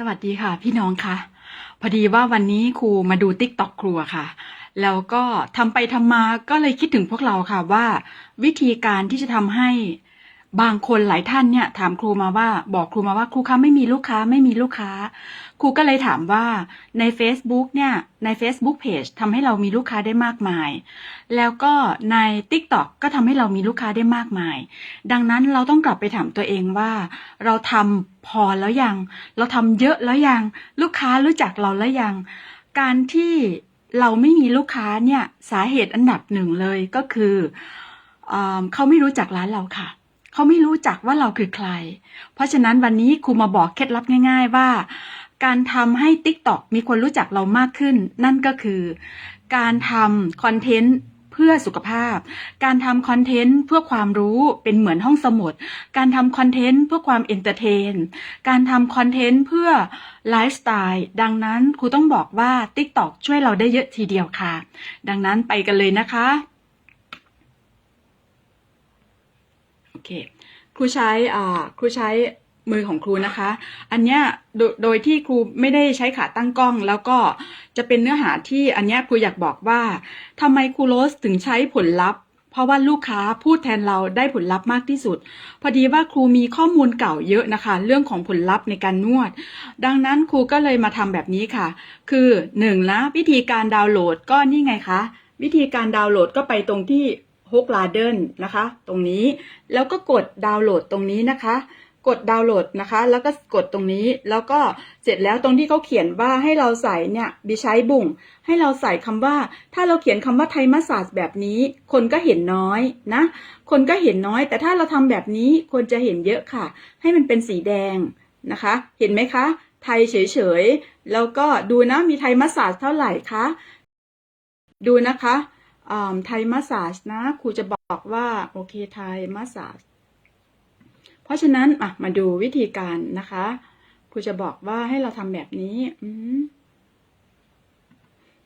สวัสดีค่ะพี่น้องคะพอดีว่าวันนี้ครูมาดูติ๊กต็อกครัวค่ะ แล้วก็ทำไปทำมาก็เลยคิดถึงพวกเราค่ะว่า วิธีการที่จะทำให้ บางคนหลายท่านเนี่ยถามครูมาว่าบอกครูมาว่าครูคะไม่มีลูกค้าไม่มีลูกค้า ครูก็เลยถามว่าใน Facebook เนี่ยใน Facebook Page ทำให้เรามีลูกค้าได้มากมาย แล้วก็ใน TikTok ก็ทำให้เรามีลูกค้าได้มากมาย ดังนั้นเราต้องกลับไปถามตัวเองว่า เราทำพอแล้วยัง เราทำเยอะแล้วยัง ลูกค้ารู้จักเราแล้วยัง การที่เราไม่มีลูกค้าเนี่ยสาเหตุอันดับหนึ่งเลยก็คือเออเขาไม่รู้จักร้านเราค่ะ เขาไม่รู้จักว่าเราคือใคร เพราะฉะนั้นวันนี้ครูมาบอกเคล็ดลับง่าย ๆ ว่า การทำให้ TikTok มีคนรู้จักเรามากขึ้น นั่นก็คือ การทำคอนเทนต์เพื่อสุขภาพ การทำคอนเทนต์เพื่อความรู้เป็นเหมือนห้องสมุด การทำคอนเทนต์เพื่อความเอนเตอร์เทน การทำคอนเทนต์เพื่อไลฟ์สไตล์ ดังนั้นครูต้องบอกว่า TikTok ช่วยเราได้เยอะทีเดียวค่ะ ดังนั้นไปกันเลยนะคะ โอ เคครูใช้อ่าครูใช้มือของครูนะคะ อันเนี้ยโดยโดยที่ครูไม่ได้ใช้ขาตั้งกล้อง แล้วก็จะเป็นเนื้อหาที่อันเนี้ยครูอยากบอกว่าทำไมครูโรสถึงใช้ผลลัพธ์ เพราะว่าลูกค้าพูดแทนเราได้ผลลัพธ์มากที่สุด พอดีว่าครูมีข้อมูลเก่าเยอะนะคะ เรื่องของผลลัพธ์ในการนวด ดังนั้นครูก็เลยมาทำแบบนี้ค่ะ คือหนึ่งนะวิธีการดาวน์โหลดก็นี่ไงคะวิธีการดาวน์โหลดก็ไปตรงที่ ฮกลาเดนนะคะ ตรงนี้แล้วก็กดดาวน์โหลดตรงนี้นะคะ กดดาวน์โหลดนะคะ แล้วก็กดตรงนี้แล้วก็เสร็จแล้วตรงที่เขาเขียนว่าให้เราใส่เนี่ยบิใช้บุ่ง ให้เราใส่คำว่า ถ้าเราเขียนคำว่าไทยมัสซาจแบบนี้ คนก็เห็นน้อยนะ คนก็เห็นน้อย แต่ถ้าเราทำแบบนี้คนจะเห็นเยอะค่ะ ให้มันเป็นสีแดงนะคะ เห็นไหมคะ ไทยเฉยๆแล้วก็ดูนะมีไทยมัสซาจเท่าไหร่คะดูนะคะ ไทยมัสซาจนะครูจะบอกว่าโอเคไทยมัสซาจเพราะฉะนั้นอะมาดูวิธีการนะคะครูจะบอกว่าให้เราทำแบบนี้อื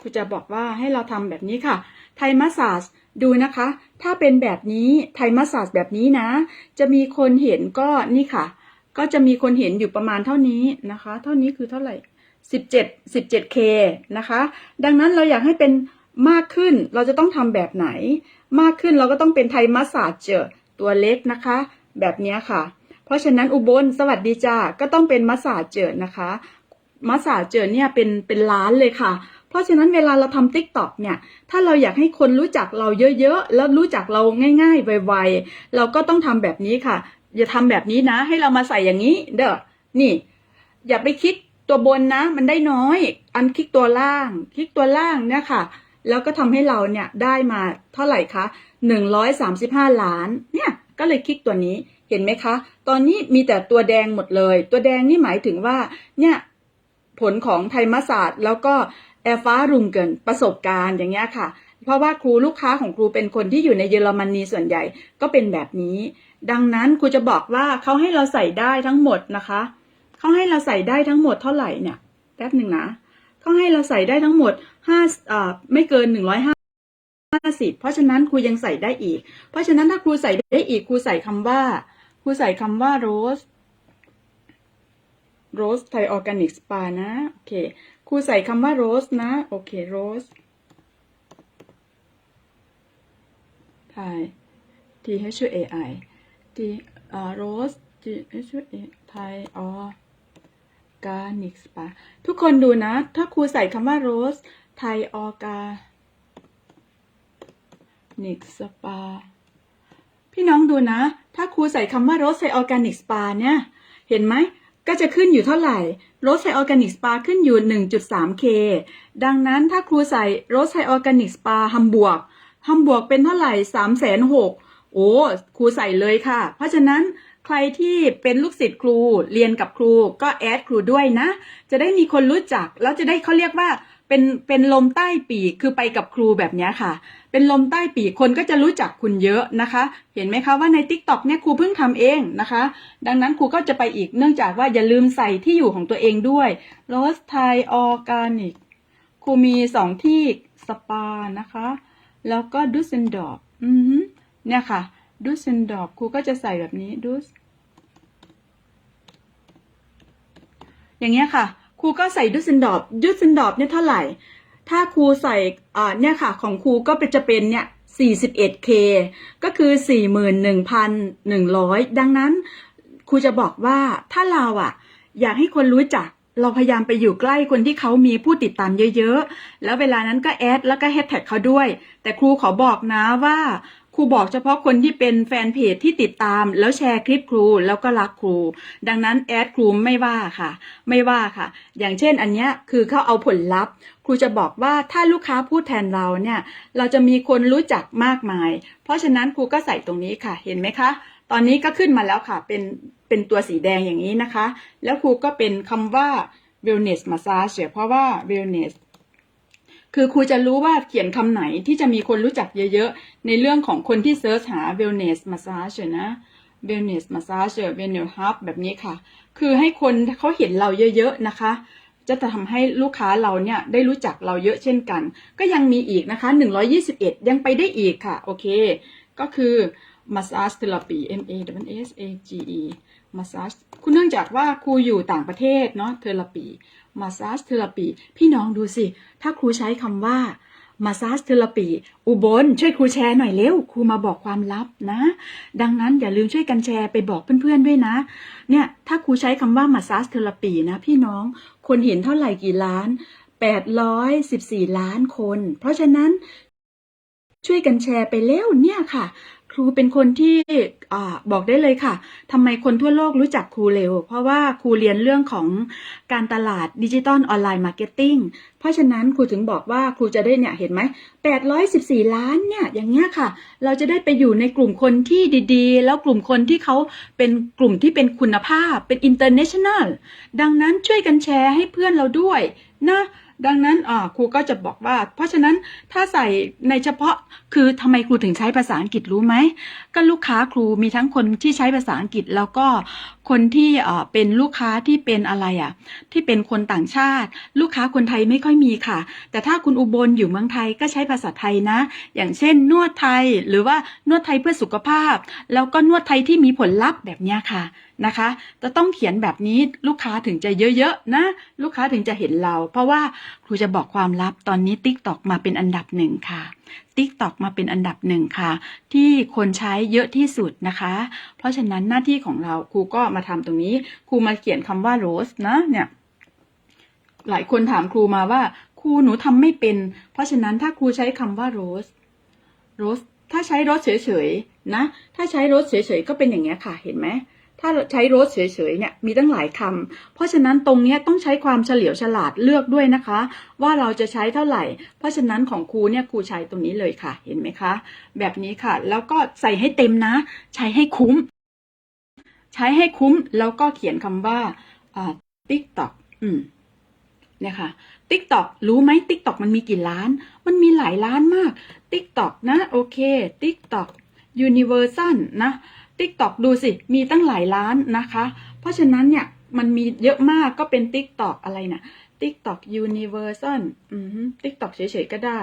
ครูจะบอกว่าให้เราทำแบบนี้ค่ะ ไทยมัสซาจดูนะคะ ถ้าเป็นแบบนี้ไทยมัสซาจแบบนี้นะ จะมีคนเห็นก็นี่ค่ะ ก็จะมีคนเห็นอยู่ประมาณเท่านี้นะคะ เท่านี้คือเท่าไหร่สิบเจ็ดสิบเจ็ดเคนะคะ ดังนั้นเราอยากให้เป็น มากขึ้นเราจะต้องทำแบบไหน มากขึ้นเราก็ต้องเป็นไทยมัสซาเจอตัวเล็กนะคะ แบบนี้ค่ะ เพราะฉะนั้นอุบลสวัสดีจ้าก็ต้องเป็นมัสซาเจอนะคะมัสซาเจอเนี่ยเป็นเป็นล้านเลยค่ะ เพราะฉะนั้นเวลาเราทำติ๊กต็อกเนี่ย ถ้าเราอยากให้คนรู้จักเราเยอะๆ แล้วรู้จักเราง่าย ๆ ไวๆ เราก็ต้องทำแบบนี้ค่ะ อย่าทำแบบนี้นะ ให้เรามาใส่อย่างนี้ เด้อ นี่ อย่าไปคลิกตัวบนนะ มันได้น้อย อันคลิกตัวล่าง คลิกตัวล่างเนี่ยค่ะ แล้วก็ทำให้เราเนี่ยได้มาเท่าไหร่คะหนึ่งร้อยสามสิบห้าล้าน เนี่ยก็เลยคลิกตัวนี้เห็นไหมคะ ตอนนี้มีแต่ตัวแดงหมดเลย ตัวแดงนี่หมายถึงว่าเนี่ยผลของไทมศาสตร์ แล้วก็แอร์ฟ้ารุมเกินประสบการณ์อย่างเงี้ยค่ะ เพราะว่าครูลูกค้าของครูเป็นคนที่อยู่ในเยอรมนีส่วนใหญ่ก็เป็นแบบนี้ ดังนั้นครูจะบอกว่าเขาให้เราใส่ได้ทั้งหมดนะคะเขาให้เราใส่ได้ทั้งหมดเท่าไหร่เนี่ยแป๊บหนึ่งนะ เขาให้เราใส่ได้ทั้งหมดห้าอ่าไม่เกินหนึ่งร้อยห้าห้าสิบเพราะฉะนั้นครูยังใส่ได้อีก เพราะฉะนั้นถ้าครูใส่ได้อีกครูใส่คำว่าครูใส่คำว่า rose rose Thai organic spa นะ โอเคครูใส่คำว่า rose นะ โอเค rose Thai T H A I T อ่า rose T H A Thai organic spa ทุกคนดูนะ ถ้าครูใส่คำว่า rose Thai organic spa พี่น้องดูนะ ถ้าครูใส่คำว่า rose Thai organic spa เนี่ย เห็นไหม ก็จะขึ้นอยู่เท่าไหร่โรสไทออร์แกนิกสปาขึ้นอยู่ 1.3K ดังนั้นถ้าครูใส่โรสไทออร์แกนิกสปาฮัมบวกฮัมบวกเป็นเท่าไหร่3 6 0 0 0โอ้ครูใส่เลยค่ะ เพราะฉะนั้น ใครที่เป็นลูกศิษย์ครูเรียนกับครูก็แอดครูด้วยนะ จะได้มีคนรู้จัก แล้วจะได้เขาเรียกว่าเป็นเป็นลมใต้ปีกคือไปกับครูแบบนี้ค่ะ เป็นลมใต้ปีกคนก็จะรู้จักคุณเยอะนะคะ เห็นไหมคะว่าใน t ิ k t o k เนี่ยครูเพิ่งทำเองนะคะ ดังนั้นครูก็จะไปอีกเนื่องจากว่าอย่าลืมใส่ที่อยู่ของตัวเองด้วย Rose Thai Organic ครูมีสองที่สปานะคะ แล้วก็ดุสเซนดอร์อือฮึเนี่ยค่ะ ดุสเซนดอร์ครูก็จะใส่แบบนี้ดุสอย่างเงี้ยค่ะครูก็ใส่ดุสเซนดอร์ฟดุสเซนดอร์ฟเนี่ยเท่าไหร่ ถ้าครูใส่อ่าเนี่ยค่ะ ของครูก็เป็นจะเป็นเนี่ย 41K ก็คือ 41,100 ดังนั้นครูจะบอกว่าถ้าเราอะอยากให้คนรู้จักเราพยายามไปอยู่ใกล้คนที่เขามีผู้ติดตามเยอะๆ แล้วเวลานั้นก็แอดแล้วก็แฮชแท็กเขาด้วย แต่ครูขอบอกนะว่า ครูบอกเฉพาะคนที่เป็นแฟนเพจที่ติดตาม แล้วแชร์คลิปครูแล้วก็รักครู ดังนั้นแอดครูไม่ว่าค่ะ ไม่ว่าค่ะ อย่างเช่นอันเนี้ยคือเขาเอาผลลัพธ์ครูจะบอกว่าถ้าลูกค้าพูดแทนเราเนี่ย เราจะมีคนรู้จักมากมาย เพราะฉะนั้นครูก็ใส่ตรงนี้ค่ะ เห็นไหมคะ ตอนนี้ก็ขึ้นมาแล้วค่ะ เป็นเป็นตัวสีแดงอย่างนี้นะคะ แล้วครูก็เป็นคำว่า wellness massage เพราะว่า wellness คือครูจะรู้ว่าเขียนคำไหนที่จะมีคนรู้จักเยอะๆ ในเรื่องของคนที่เซิร์ชหา wellness massage นะ wellness massage wellness hub แบบนี้ค่ะ คือให้คนเขาเห็นเราเยอะๆนะคะ จะทำให้ลูกค้าเราเนี่ยได้รู้จักเราเยอะเช่นกัน ก็ยังมีอีกนะคะ 121 ยังไปได้อีกค่ะ โอเค ก็คือ massage therapy M A W S A G E massage คุณเนื่องจากว่าครูอยู่ต่างประเทศเนาะ therapy massage therapy พี่น้องดูสิ ถ้าครูใช้คำว่า massage therapy อุบลช่วยครูแชร์หน่อยเร็วครูมาบอกความลับนะ ดังนั้นอย่าลืมช่วยกันแชร์ไปบอกเพื่อนๆด้วยนะ เนี่ยถ้าครูใช้คำว่า massage therapy นะ พี่น้องคนเห็นเท่าไหร่กี่ล้าน 814 ล้านคน เพราะฉะนั้นช่วยกันแชร์ไปแล้วเนี่ยค่ะ ครูเป็นคนที่อบอกได้เลยค่ะทำไมคนทั่วโลกรู้จักครูเร็ว เพราะว่าครูเรียนเรื่องของการตลาดดิจิตอลออนไลน์มาร์เก็ตติ้งเพราะฉะนั้นครูถึงบอกว่าครูจะได้เนี่ยเห็นไหม814ล้านเนี่ยอย่างเงี้ยค่ะ เราจะได้ไปอยู่ในกลุ่มคนที่ดีๆ แล้วกลุ่มคนที่เขาเป็นกลุ่มที่เป็นคุณภาพเป็น international ดังนั้นช่วยกันแชร์ให้เพื่อนเราด้วยนะ ดังนั้นครูก็จะบอกว่า เพราะฉะนั้นถ้าใส่ในเฉพาะคือทำไมครูถึงใช้ภาษาอังกฤษรู้ไหมก็ลูกค้าครูมีทั้งคนที่ใช้ภาษาอังกฤษแล้วก็คนที่เป็นลูกค้าที่เป็นอะไรอะที่เป็นคนต่างชาติ ลูกค้าคนไทยไม่ค่อยมีค่ะ แต่ถ้าคุณอุบลอยู่เมืองไทยก็ใช้ภาษาไทยนะ อย่างเช่น นวดไทยหรือว่านวดไทยเพื่อสุขภาพ แล้วก็นวดไทยที่มีผลลัพธ์แบบนี้ค่ะ นะคะ จะต้องเขียนแบบนี้ลูกค้าถึงจะเยอะๆนะ ลูกค้าถึงจะเห็นเรา เพราะว่าครูจะบอกความลับตอนนี้ TikTok มาเป็นอันดับหนึ่งค่ะ TikTok มาเป็นอันดับหนึ่งค่ะ ที่คนใช้เยอะที่สุดนะคะ เพราะฉะนั้นหน้าที่ของเราครูก็มาทำตรงนี้ครูมาเขียนคำว่า rose นะเนี่ยหลายคนถามครูมาว่าครูหนูทำไม่เป็น เพราะฉะนั้นถ้าครูใช้คำว่า rose rose ถ้าใช้ rose เฉยๆนะ ถ้าใช้ rose เฉยๆก็เป็นอย่างเงี้ยค่ะ เห็นไหม ถ้าใช้รสเฉยๆเนี่ยมีตั้งหลายคำเพราะฉะนั้นตรงนี้ต้องใช้ความเฉลียวฉลาดเลือกด้วยนะคะ ว่าเราจะใช้เท่าไหร่ เพราะฉะนั้นของครูเนี่ยครูใช้ตรงนี้เลยค่ะเห็นไหมคะ แบบนี้ค่ะ แล้วก็ใส่ให้เต็มนะ ใช้ให้คุ้ม ใช้ให้คุ้มแล้วก็เขียนคำว่าอ่า TikTok อืมเนี่ยค่ะ TikTok รู้ไหม TikTok มันมีกี่ล้าน มันมีหลายล้านมาก TikTok นะ โอเค TikTok Universal นะ TikTok ดูสิ มีตั้งหลายล้านนะคะ เพราะฉะนั้นเนี่ยมันมีเยอะมากก็เป็น TikTok อะไรนะ TikTok Universal อืม TikTok เฉยๆก็ได้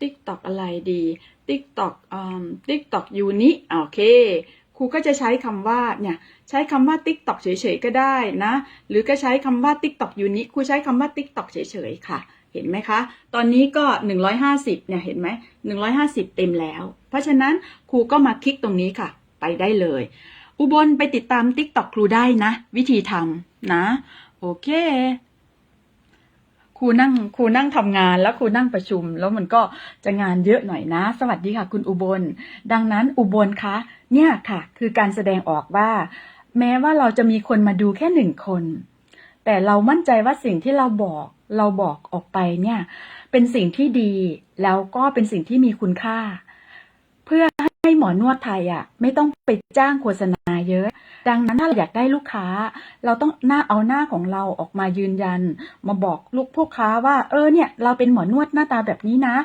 TikTok อะไรดี TikTok อืม TikTok Uni โอเคครูก็จะใช้คำว่าเนี่ยใช้คำว่า TikTok เฉยๆก็ได้นะ หรือก็ใช้คำว่า TikTok Uni ครูใช้คำว่า TikTok เฉยๆค่ะ เห็นไหมคะ ตอนนี้ก็ 150เนี่ยเห็นไหม150 เต็มแล้ว เพราะฉะนั้นครูก็มาคลิกตรงนี้ค่ะ ไปได้เลย อุบลไปติดตาม TikTok ครูได้นะ วิธีทำนะ โอเคครูนั่งครูนั่งทำงานแล้วครูนั่งประชุม แล้วมันก็จะงานเยอะหน่อยนะ สวัสดีค่ะ คุณอุบล ดังนั้นอุบลคะเนี่ยค่ะ คือการแสดงออกว่า แม้ว่าเราจะมีคนมาดูแค่หนึ่งคน แต่เรามั่นใจว่าสิ่งที่เราบอก เราบอกออกไปเนี่ย เป็นสิ่งที่ดี แล้วก็เป็นสิ่งที่มีคุณค่า เพื่อ ให้หมอนวดไทยอะ ไม่ต้องไปจ้างโฆษณาเยอะ ดังนั้นถ้าเราอยากได้ลูกค้า เราต้องหน้าเอาหน้าของเราออกมายืนยัน มาบอกลูกพวกค้าว่า เออเนี่ยเราเป็นหมอนวดหน้าตาแบบนี้นะ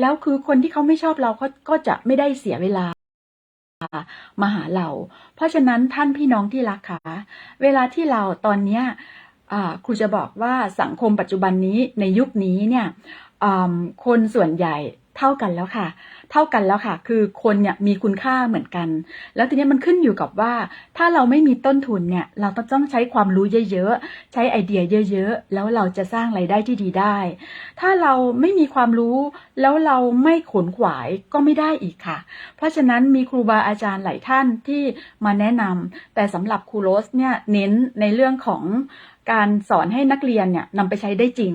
แล้วคือคนที่เขาไม่ชอบเราเขาก็จะไม่ได้เสียเวลามาหาเรา เพราะฉะนั้นท่านพี่น้องที่รักค่ะเวลาที่เราตอนเนี้ยอ่าครูจะบอกว่าสังคมปัจจุบันนี้ในยุคนี้เนี่ยอ่าคนส่วนใหญ่ เท่ากันแล้วค่ะ เท่ากันแล้วค่ะ คือคนเนี่ยมีคุณค่าเหมือนกัน แล้วทีนี้มันขึ้นอยู่กับว่า ถ้าเราไม่มีต้นทุนเนี่ย เราต้องใช้ความรู้เยอะๆ ใช้ไอเดียเยอะๆ แล้วเราจะสร้างไรายได้ที่ดีได้ ถ้าเราไม่มีความรู้แล้วเราไม่ขนขวายก็ไม่ได้อีกค่ะ เพราะฉะนั้นมีครูบาอาจารย์หลายท่านที่มาแนะนำแต่สำหรับครูโรสเนี่ยเน้นในเรื่องของ การสอนให้นักเรียนเนี่ยนำไปใช้ได้จริง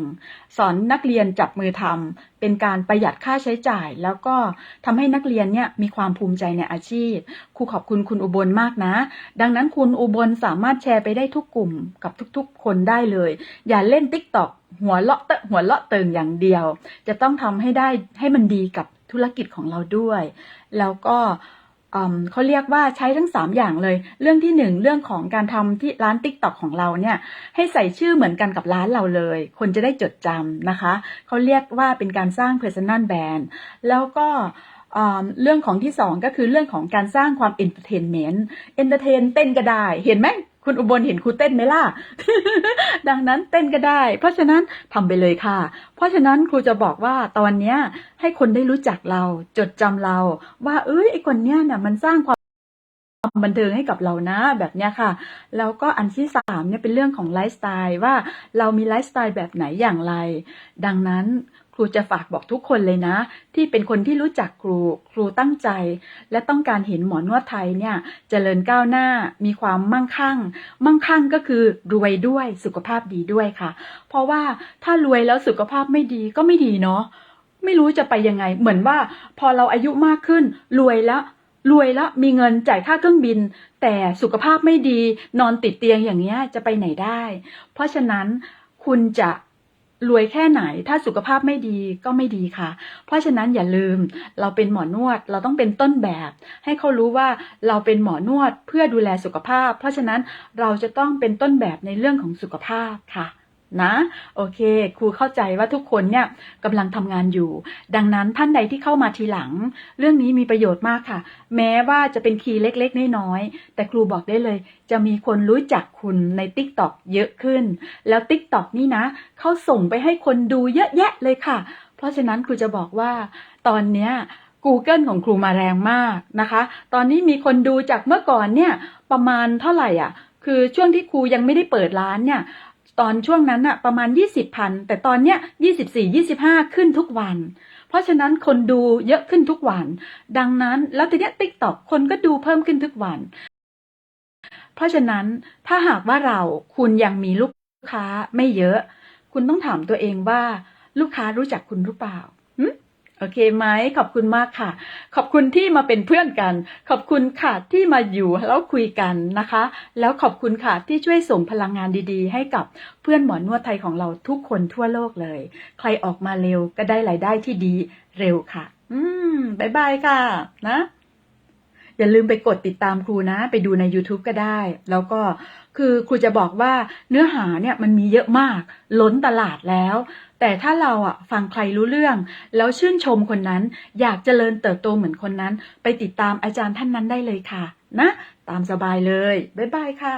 สอนนักเรียนจับมือทำเป็นการประหยัดค่าใช้จ่าย แล้วก็ทำให้นักเรียนเนี่ยมีความภูมิใจในอาชีพครูขอบคุณคุณอุบลมากนะ ดังนั้นคุณอุบลสามารถแชร์ไปได้ทุกกลุ่มกับทุกๆ คนได้เลย อย่าเล่นติ๊กตอกหัวเลาะเตะหัวเลาะเติงอย่างเดียว จะต้องทำให้ได้ให้มันดีกับธุรกิจของเราด้วย แล้วก็ เขาเรียกว่าใช้ทั้ง 3 อย่างเลย เรื่องที่ 1 เรื่องของการทำที่ร้าน t ิ k t o k ของเราเนี่ยให้ใส่ชื่อเหมือนกันกับร้านเราเลย คนจะได้จดจำนะคะเขาเรียกว่าเป็นการสร้าง personal brand แล้วก็เรื่องของที่ 2 ก็คือเรื่องของการสร้างความอินเทอร์เทนเมนต์เอนเตอร์เทนเต้นก็ได้ เห็นไหม คุณอุบลเห็นครูเต้นไหมล่ะ ดังนั้นเต้นก็ได้ เพราะฉะนั้นทำไปเลยค่ะ เพราะฉะนั้นครูจะบอกว่าตอนเนี้ย ให้คนได้รู้จักเรา จดจำเรา ว่าเอ้ยไอคนเนี้ยเนี่ยมันสร้างความบันเทิงให้กับเรานะแบบเนี้ยค่ะ แล้วก็อันที่สามเนี่ยเป็นเรื่องของไลฟ์สไตล์ว่าเรามีไลฟ์สไตล์แบบไหนอย่างไร ดังนั้น ครูจะฝากบอกทุกคนเลยนะ ที่เป็นคนที่รู้จักครู ครูตั้งใจ และต้องการเห็นหมอนวดไทยเนี่ยเจริญก้าวหน้ามีความมั่งคั่ง มั่งคั่งก็คือรวยด้วยสุขภาพดีด้วยค่ะ เพราะว่าถ้ารวยแล้วสุขภาพไม่ดีก็ไม่ดีเนาะไม่รู้จะไปยังไง เหมือนว่าพอเราอายุมากขึ้น รวยแล้วรวยแล้วมีเงินจ่ายค่าเครื่องบิน แต่สุขภาพไม่ดีนอนติดเตียงอย่างเงี้ยจะไปไหนได้ เพราะฉะนั้นคุณจะ รวยแค่ไหนถ้าสุขภาพไม่ดีก็ไม่ดีค่ะ เพราะฉะนั้นอย่าลืมเราเป็นหมอนวดเราต้องเป็นต้นแบบ ให้เขารู้ว่าเราเป็นหมอนวดเพื่อดูแลสุขภาพ เพราะฉะนั้นเราจะต้องเป็นต้นแบบในเรื่องของสุขภาพค่ะ นะ โอเค ครูเข้าใจว่าทุกคนเนี่ยกำลังทำงานอยู่ ดังนั้นท่านใดที่เข้ามาทีหลัง เรื่องนี้มีประโยชน์มากค่ะ แม้ว่าจะเป็นคีย์เล็กๆน้อยๆแต่ครูบอกได้เลย จะมีคนรู้จักคุณใน t ิ k t o k เยอะขึ้น แล้ว t ิ k t o k นี่นะเขาส่งไปให้คนดูเยอะแยะเลยค่ะ เพราะฉะนั้นครูจะบอกว่า ตอนเนี้ย Google ของครูมาแรงมากนะคะ ตอนนี้มีคนดูจากเมื่อก่อนเนี่ยประมาณเท่าไหร่อะคือช่วงที่ครูยังไม่ได้เปิดร้านเนี่ย ตอนช่วงนั้นอะประมาณ 20พันแต่ตอนเนี้ย24 25 ขึ้นทุกวัน เพราะฉะนั้นคนดูเยอะขึ้นทุกวัน ดังนั้นแล้วทีเนี้ยติ๊กต็อกคนก็ดูเพิ่มขึ้นทุกวัน เพราะฉะนั้นถ้าหากว่าเราคุณยังมีลูกค้าไม่เยอะ คุณต้องถามตัวเองว่าลูกค้ารู้จักคุณหรือเปล่า โอเคไหมขอบคุณมากค่ะ ขอบคุณที่มาเป็นเพื่อนกัน ขอบคุณค่ะที่มาอยู่แล้วคุยกันนะคะ แล้วขอบคุณค่ะที่ช่วยส่งพลังงานดีๆ ให้กับเพื่อนหมอนวดไทยของเราทุกคนทั่วโลกเลย ใครออกมาเร็วก็ได้รายได้ที่ดีเร็วค่ะ อืมบายบายค่ะ นะ อย่าลืมไปกดติดตามครูนะ ไปดูใน YouTube ก็ได้ แล้วก็คือครูจะบอกว่าเนื้อหาเนี่ยมันมีเยอะมาก ล้นตลาดแล้ว แต่ถ้าเราอะฟังใครรู้เรื่อง แล้วชื่นชมคนนั้น อยากเจริญเติบโตเหมือนคนนั้น ไปติดตามอาจารย์ท่านนั้นได้เลยค่ะ นะ ตามสบายเลย บ๊ายบายค่ะ